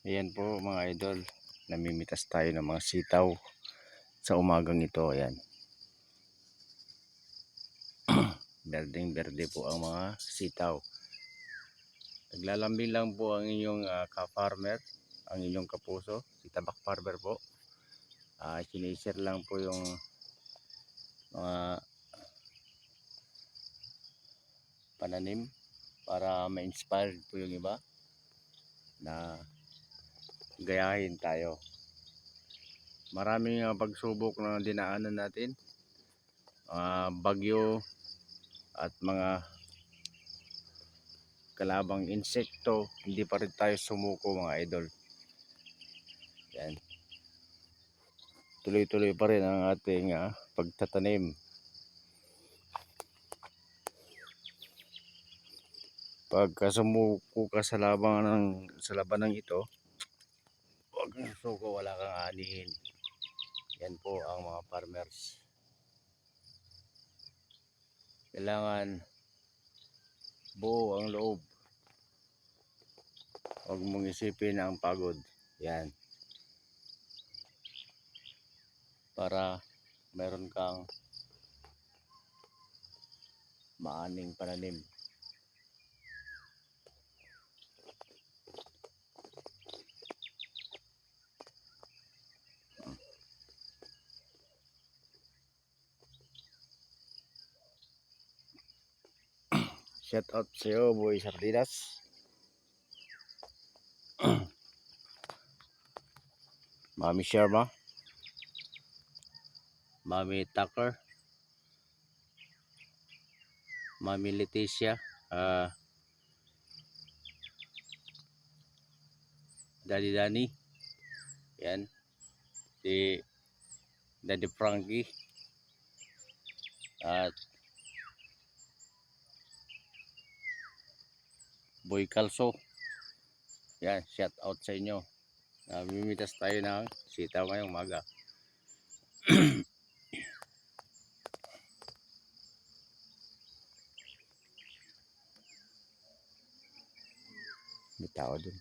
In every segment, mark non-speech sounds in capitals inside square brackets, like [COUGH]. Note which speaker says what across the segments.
Speaker 1: Ayan po mga idol, namimitas tayo ng mga sitaw sa umagang ito. Ayan. [CLEARS THROAT] Berdeng berde po ang mga sitaw. Naglalambing lang po ang inyong ah, ka-farmer, ang inyong kapuso, si Tabak Farmer po. Ah, sinishare lang po yung mga pananim para ma-inspire po yung iba na gayahin tayo. Maraming uh, pagsubok na dinaanan natin. Mga bagyo at mga kalabang insekto, hindi pa rin tayo sumuko mga idol. Yan. Tuloy-tuloy pa rin ang ating ah, pagtatanim. Pagka sumuko ka sa laban ng sa labanang ito, Kang susuko, wala kang anihin. Yan po ang mga farmers. Kailangan buo ang loob. Huwag mong isipin ang pagod. Yan. Para meron kang maaning pananim. Shout out sa iyo, Boy Sardinas. [CLEARS THROAT] Mami Sharma. Mami Tucker. Mami Leticia. ah Daddy Danny. Yan. Si Daddy Frankie. At Boy Calso. Yan, shout out sa inyo. Namimitas tayo ng sitaw ngayong maga. May tao dun.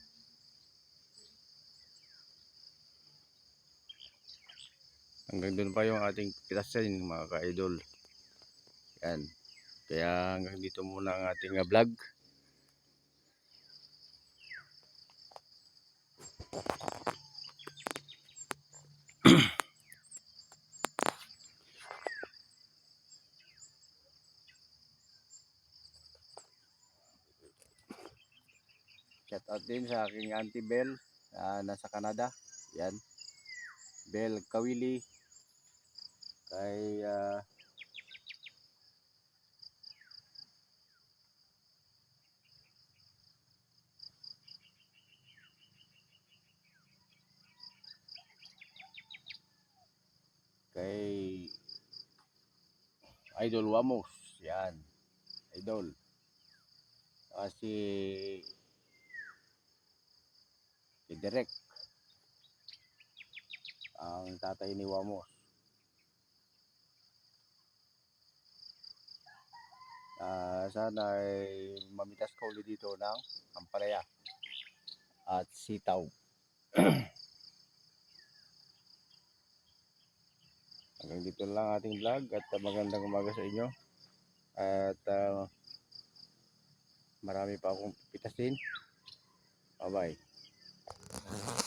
Speaker 1: Hanggang dun pa yung ating pitasin mga ka-idol. Yan. Kaya hanggang dito muna ang ating vlog. Shout out din sa aking Auntie Bell na nasa Canada. Yan. Bell Kawili. Kay ah, kay Idol Wamos. Yan. Idol. Kasi si Derek ang tatay ni Wamos. Ah, sana ay mamitas ka ulit dito ng ampalaya at sitaw. [CLEARS THROAT] hanggang dito lang ating vlog at ah, magandang umaga sa inyo. At uh, marami pa akong pitasin. Bye bye